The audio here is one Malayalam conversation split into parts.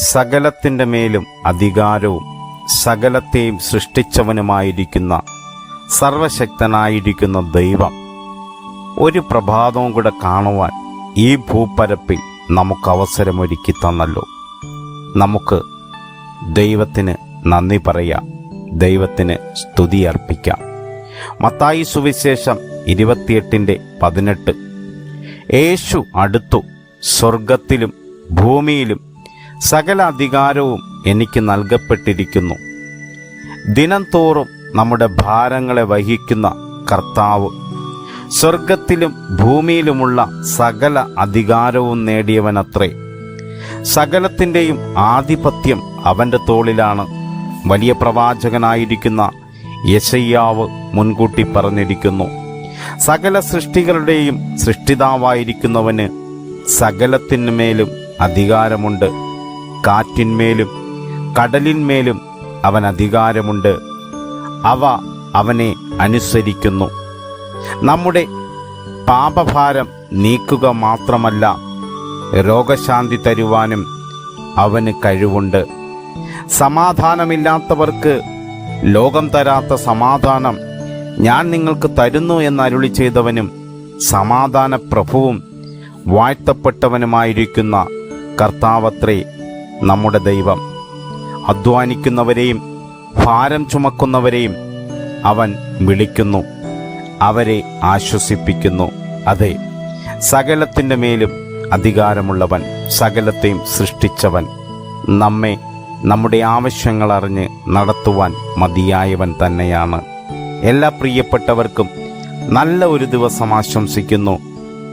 സകലത്തിന്റെ മേലും അധികാരവും സകലത്തെയും സൃഷ്ടിച്ചവനുമായിരിക്കുന്ന സർവശക്തനായിരിക്കുന്ന ദൈവം ഒരു പ്രഭാതവും കൂടെ കാണുവാൻ ഈ ഭൂപ്പരപ്പിൽ നമുക്ക് അവസരമൊരുക്കി തന്നല്ലോ. നമുക്ക് ദൈവത്തിന് നന്ദി പറയാം. ദൈവത്തിന് സ്തുതി അർപ്പിക്കാം. മത്തായി സുവിശേഷം ഇരുപത്തിയെട്ടിന്റെ പതിനെട്ട്. യേശു അടുത്തു സ്വർഗത്തിലും ഭൂമിയിലും സകല അധികാരവും എനിക്ക് നൽകപ്പെട്ടിരിക്കുന്നു. ദിനംതോറും നമ്മുടെ ഭാരങ്ങളെ വഹിക്കുന്ന കർത്താവ് സ്വർഗത്തിലും ഭൂമിയിലുമുള്ള സകല അധികാരവും നേടിയവനത്രേ. സകലത്തിന്റെയും ആധിപത്യം അവന്റെ തോളിലാണ്. വലിയ പ്രവാചകനായിരിക്കുന്ന യശയ്യാവ് മുൻകൂട്ടി പറഞ്ഞിരിക്കുന്നു സകല സൃഷ്ടികളുടെയും സൃഷ്ടിതാവായിരിക്കുന്നവന് സകലത്തിന്മേലും അധികാരമുണ്ട്. കാറ്റിന്മേലും കടലിന്മേലും അവൻ അധികാരമുണ്ട്. അവ അവനെ അനുസരിക്കുന്നു. നമ്മുടെ പാപഭാരം നീക്കുക മാത്രമല്ല രോഗശാന്തി തരുവാനും അവന് കഴിവുണ്ട്. സമാധാനമില്ലാത്തവർക്ക് ലോകം തരാത്ത സമാധാനം ഞാൻ നിങ്ങൾക്ക് തരുന്നു എന്ന് അരുളി ചെയ്തവനും സമാധാന പ്രഭുവും വാഴ്ത്തപ്പെട്ടവനുമായിരിക്കുന്ന കർത്താവത്രേ നമ്മുടെ ദൈവം. അധ്വാനിക്കുന്നവരെയും ഭാരം ചുമക്കുന്നവരെയും അവൻ വിളിക്കുന്നു. അവരെ ആശ്വസിപ്പിക്കുന്നു. അതെ സകലത്തിന്റെ മേലും അധികാരമുള്ളവൻ സകലത്തെയും സൃഷ്ടിച്ചവൻ. നമ്മെ നമ്മുടെ ആവശ്യങ്ങൾ അറിഞ്ഞ് നടത്തുവാൻ മതിയായവൻ തന്നെയാണ്. എല്ലാ പ്രിയപ്പെട്ടവർക്കും നല്ല ഒരു ദിവസം ആശംസിക്കുന്നു.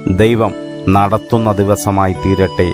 ദൈവം നടത്തുന്ന ദിവസമായി തീരട്ടെ.